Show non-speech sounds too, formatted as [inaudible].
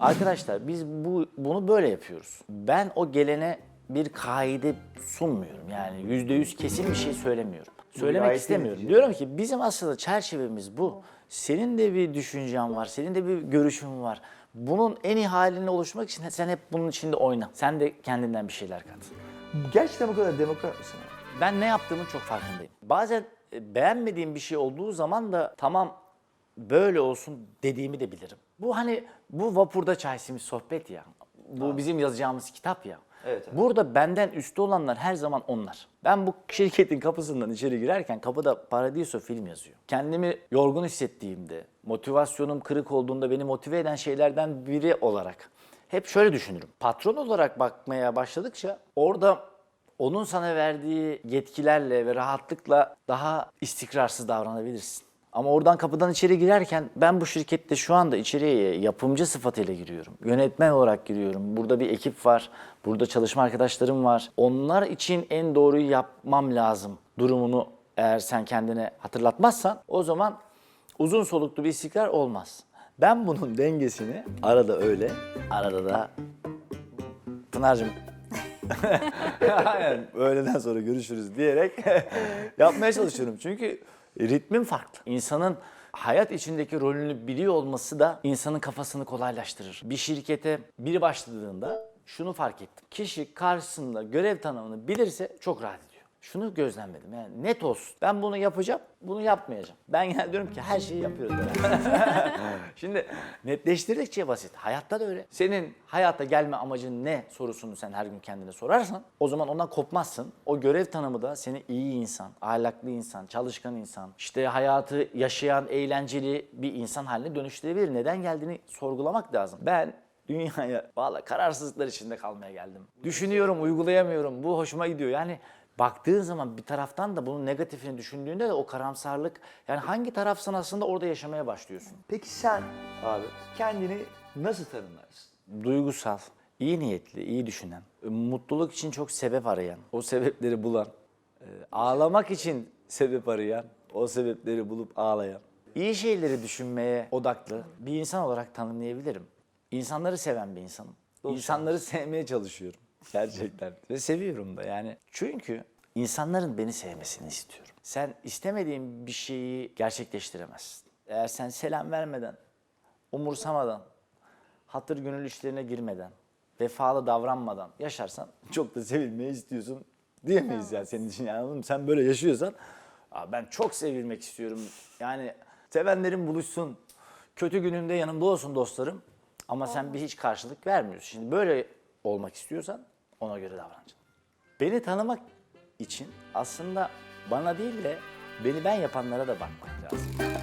Arkadaşlar biz bu bunu böyle yapıyoruz. Ben o gelene bir kaide sunmuyorum. Yani yüzde yüz kesin bir şey söylemiyorum. Söylemek istemiyorum. Diyorum ki bizim aslında çerçevemiz bu. Senin de bir düşüncen var, senin de bir görüşün var. Bunun en iyi halini oluşmak için sen hep bunun içinde oyna. Sen de kendinden bir şeyler kat. Gerçekten bu kadar demokrat mısın? Ben ne yaptığımın çok farkındayım. Bazen e, beğenmediğim bir şey olduğu zaman da tamam böyle olsun dediğimi de bilirim. Bu hani bu vapurda çay simit sohbet ya. Bu bizim yazacağımız kitap ya. Evet, evet. Burada benden üstü olanlar her zaman onlar. Ben bu şirketin kapısından içeri girerken kapıda Paradiso film yazıyor. Kendimi yorgun hissettiğimde, motivasyonum kırık olduğunda beni motive eden şeylerden biri olarak hep şöyle düşünürüm. Patron olarak bakmaya başladıkça orada onun sana verdiği yetkilerle ve rahatlıkla daha istikrarsız davranabilirsin. Ama oradan kapıdan içeri girerken ben bu şirkette şu anda içeriye yapımcı sıfatıyla giriyorum. Yönetmen olarak giriyorum. Burada bir ekip var. Burada çalışma arkadaşlarım var. Onlar için en doğruyu yapmam lazım durumunu eğer sen kendine hatırlatmazsan o zaman uzun soluklu bir istikrar olmaz. Ben bunun dengesini arada öyle, arada da Pınar'cığım [laughs] Aynen. Öğleden sonra görüşürüz diyerek [laughs] yapmaya çalışıyorum. Çünkü ritmim farklı. İnsanın hayat içindeki rolünü biliyor olması da insanın kafasını kolaylaştırır. Bir şirkete biri başladığında şunu fark ettim. Kişi karşısında görev tanımını bilirse çok rahat ediyor. Şunu gözlemledim yani net olsun. Ben bunu yapacağım, bunu yapmayacağım. Ben genelde diyorum ki her şeyi yapıyoruz. [laughs] [laughs] Şimdi netleştirdikçe basit. Hayatta da öyle. Senin hayata gelme amacın ne sorusunu sen her gün kendine sorarsan o zaman ondan kopmazsın. O görev tanımı da seni iyi insan, ahlaklı insan, çalışkan insan, işte hayatı yaşayan, eğlenceli bir insan haline dönüştürebilir. Neden geldiğini sorgulamak lazım. Ben dünyaya valla kararsızlıklar içinde kalmaya geldim. Düşünüyorum, uygulayamıyorum. Bu hoşuma gidiyor. Yani baktığın zaman bir taraftan da bunun negatifini düşündüğünde de o karamsarlık yani hangi tarafsan aslında orada yaşamaya başlıyorsun. Peki sen abi kendini nasıl tanımlarsın? Duygusal, iyi niyetli, iyi düşünen, mutluluk için çok sebep arayan, o sebepleri bulan, e, ağlamak için sebep arayan, o sebepleri bulup ağlayan, iyi şeyleri düşünmeye odaklı bir insan olarak tanımlayabilirim. İnsanları seven bir insanım. İnsanları sevmeye çalışıyorum gerçekten ve seviyorum da yani. Çünkü insanların beni sevmesini istiyorum. Sen istemediğin bir şeyi gerçekleştiremezsin. Eğer sen selam vermeden, umursamadan, hatır gönül işlerine girmeden, vefalı davranmadan yaşarsan çok da sevilmeyi istiyorsun diyemeyiz yani senin için yani? Sen böyle yaşıyorsan "Aa, ben çok sevilmek istiyorum. Yani sevenlerim buluşsun. Kötü günümde yanımda olsun dostlarım. Ama sen bir hiç karşılık vermiyorsun. Şimdi böyle olmak istiyorsan ona göre davranacaksın. Beni tanımak için aslında bana değil de beni ben yapanlara da bakmak lazım.